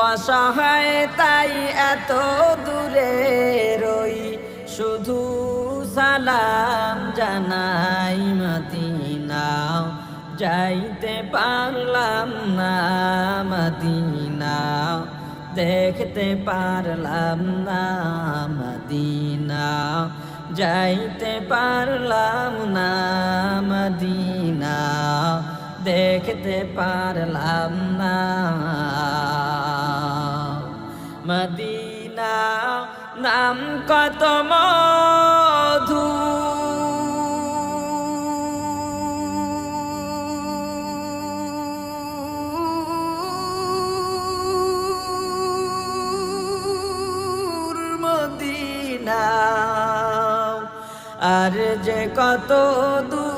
অসহায় তাই এত দূরে রই। শুধু সালাম জানাই মদিনা যাইতে পারলাম না মদিনা দেখতে পারলাম না মদিনা যাইতে পারলাম না মদিনা দেখতে পারলাম না মদিনা নাম কত মধু। আর যে কত দূর